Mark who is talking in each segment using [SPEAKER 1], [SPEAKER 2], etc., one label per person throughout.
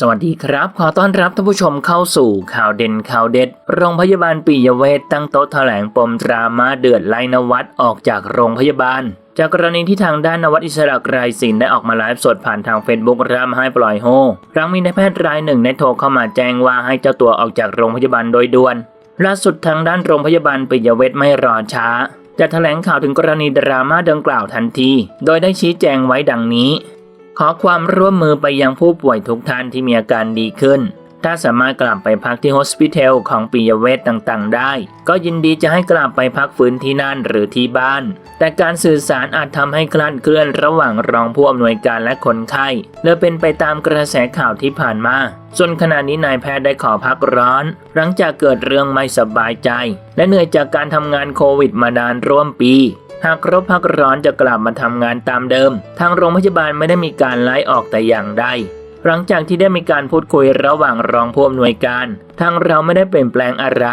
[SPEAKER 1] สวัสดีครับ ขอต้อนรับท่านผู้ชมเข้าสู่ข่าวเด่นข่าวเด็ด โรงพยาบาลปิยเวทตั้งโต๊ะแถลงปมดราม่าเดือดไล่นวัดออกจากโรงพยาบาล จากกรณีที่ทางด้านนวัดอิสระไกรศิลป์ได้ออกมาไลฟ์สดผ่านทางเฟซบุ๊กร่ำให้ปล่อยโฮหลังมีนายแพทย์รายหนึ่งได้โทรเข้ามาแจ้งว่าให้เจ้าตัวออกจากโรงพยาบาลโดยด่วนล่าสุดทางด้านโรงพยาบาลปิยเวทไม่รอช้าจะแถลงข่าวถึงกรณีดราม่าดังกล่าวทันที โดยได้ชี้แจงไว้ดังนี้ ขอความร่วมมือไปยังผู้ป่วยทุกท่านที่มีอาการดีขึ้น ถ้าสามารถกลับไปพักที่โฮสพิทอลของปิยเวทต่างๆ ได้ ก็ยินดีจะให้กลับไปพักฟื้นที่นั่นหรือที่บ้าน แต่การสื่อสารอาจทำให้คลาดเคลื่อนระหว่างรองผู้อำนวยการและคนไข้เลยเป็นไปตามกระแสข่าวที่ผ่านมาส่วนขณะนี้นายแพทย์ได้ขอพักร้อน หลังจากเกิดเรื่องไม่สบายใจ และเหนื่อยจากการทำงานโควิดมานานร่วมปี หากครบพักร้อนจะกลับมาทำงานตามเดิม ทางโรงพยาบาลไม่ได้มีการไล่ออกแต่อย่างใดหลังจากที่ได้มีการพูดคุยระหว่างรองผู้อำนวยการ ทางเราไม่ได้เปลี่ยนแปลงอะไร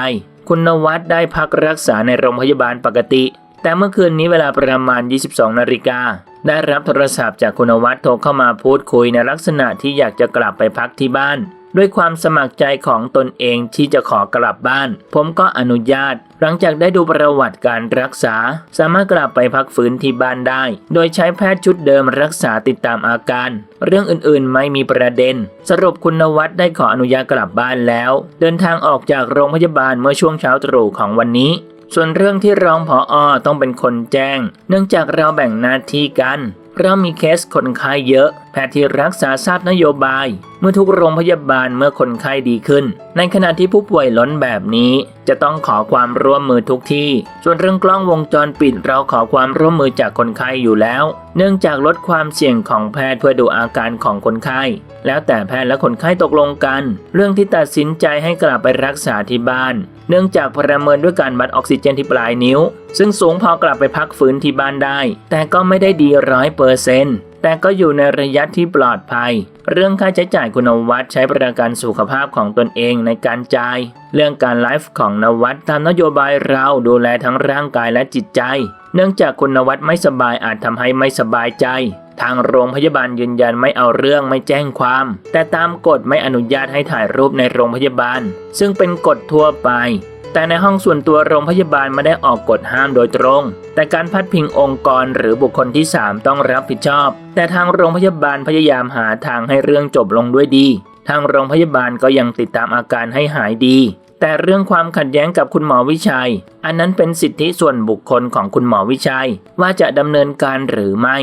[SPEAKER 1] คุณนวัดได้พักรักษาในโรงพยาบาลปกติ แต่เมื่อคืนนี้เวลาประมาณ 22 นาฬิกา ได้รับโทรศัพท์จากคุณนวัดโทรเข้ามาพูดคุยในลักษณะที่อยากจะกลับไปพักที่บ้าน ด้วยความสมัครใจของตนเองที่จะขอกลับบ้าน ผมก็อนุญาต หลังจากได้ดูประวัติการรักษา สามารถกลับไปพักฟื้นที่บ้านได้ โดยใช้แพทย์ชุดเดิมรักษาติดตามอาการ เรื่องอื่นๆไม่มีประเด็น สรุปคุณนวัดได้ขออนุญาตกลับบ้านแล้ว เดินทางออกจากโรงพยาบาลเมื่อช่วงเช้าตรู่ของวันนี้ส่วนเรื่องที่รองผออต้องเป็นคนแจ้ง เนื่องจากเราแบ่งหน้าที่กัน เพราะมีเคสคนไข้เยอะ แพทย์ที่รักษาทราบนโยบาย เมื่อทุกโรงพยาบาลเมื่อคนไข้ดีขึ้น ในขณะที่ผู้ป่วยล้นแบบนี้ จะต้องขอความร่วมมือทุกที่ ส่วนเรื่องกล้องวงจรปิดเราขอความร่วมมือจากคนไข้อยู่แล้ว เนื่องจากลดความเสี่ยงของแพทย์เพื่อดูอาการของคนไข้ แล้วแต่แพทย์และคนไข้ตกลงกัน เรื่องที่ตัดสินใจให้กลับไปรักษาที่บ้าน เนื่องจากประเมินด้วยการวัดออกซิเจนที่ปลายนิ้ว ซึ่งสูงพอกลับไปพักฟื้นที่บ้านได้ แต่ก็ไม่ได้ดีร้อยเปอร์เซนต์ แต่ก็อยู่ในระยะที่ปลอดภัย เรื่องค่าใช้จ่ายคุณนวัดใช้ประกันสุขภาพของตนเองในการจ่าย เรื่องการไลฟ์ของนวัดตามนโยบายเราดูแลทั้งร่างกายและจิตใจ เนื่องจากคุณนวัดไม่สบายอาจทำให้ไม่สบายใจ ทางโรงพยาบาลยืนยันไม่เอาเรื่องไม่แจ้งความ แต่ตามกฎไม่อนุญาตให้ถ่ายรูปในโรงพยาบาล ซึ่งเป็นกฎทั่วไป แต่ในห้องส่วนตัวโรงพยาบาลไม่ได้ออกกฎห้ามโดยตรง แต่การพัดพิงองค์กรหรือบุคคลที่ 3 ต้องรับผิดชอบ แต่ทางโรงพยาบาลพยายามหาทางให้เรื่องจบลงด้วยดี ทางโรงพยาบาลก็ยังติดตามอาการให้หายดี แต่เรื่องความขัดแย้งกับคุณหมอวิชัย อันนั้นเป็นสิทธิส่วนบุคคลของคุณหมอวิชัย ว่าจะดำเนินการหรือไม่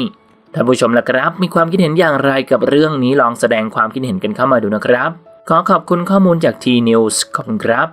[SPEAKER 1] ท่านผู้ชมละครับ มีความคิดเห็นอย่างไรกับเรื่องนี้ลองแสดงความคิดเห็นกันเข้ามาดูนะครับ ขอขอบคุณข้อมูลจาก T News ขอบคุณครับ